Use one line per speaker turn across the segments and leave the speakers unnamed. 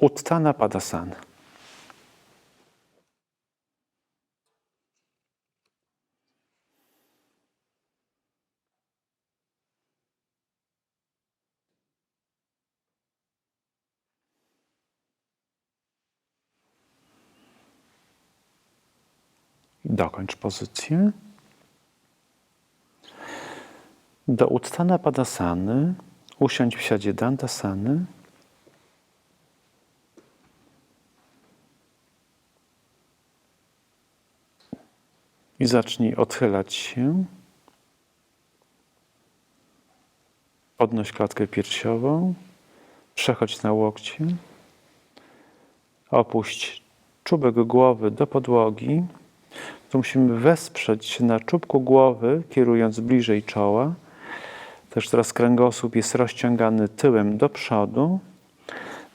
Uttana Padasana. Dokończ pozycję. Do Uttana Padasany usiądź w siadzie Dandasany. I zacznij odchylać się. Podnoś klatkę piersiową. Przechodź na łokcie. Opuść czubek głowy do podłogi. Tu musimy wesprzeć się na czubku głowy, kierując bliżej czoła. Też teraz kręgosłup jest rozciągany tyłem do przodu.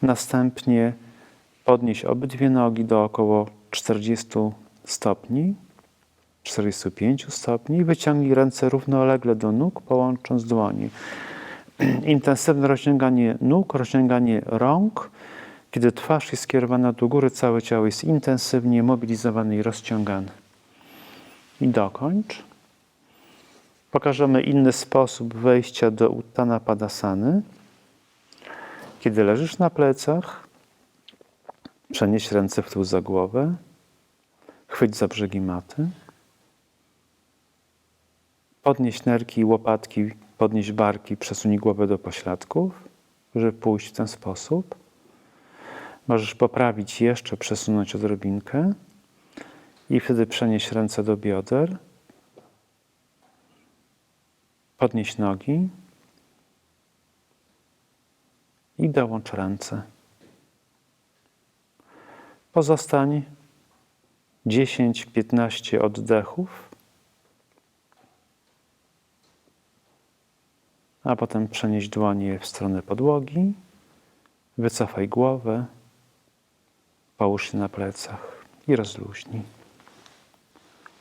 Następnie podnieś obydwie nogi do około 40 stopni, 45 stopni. Wyciągnij ręce równolegle do nóg, połącząc dłonie. Intensywne rozciąganie nóg, rozciąganie rąk. Kiedy twarz jest skierowana do góry, całe ciało jest intensywnie mobilizowane i rozciągane. I dokończ. Pokażemy inny sposób wejścia do Uttana Padasany. Kiedy leżysz na plecach, przenieś ręce w tył za głowę, chwyć za brzegi maty, podnieś nerki i łopatki, podnieś barki, przesunij głowę do pośladków, żeby pójść w ten sposób. Możesz poprawić jeszcze, przesunąć odrobinkę i wtedy przenieś ręce do bioder. Podnieś nogi i dołącz ręce. Pozostań 10-15 oddechów, a potem przenieś dłonie w stronę podłogi, wycofaj głowę, połóż się na plecach i rozluźnij.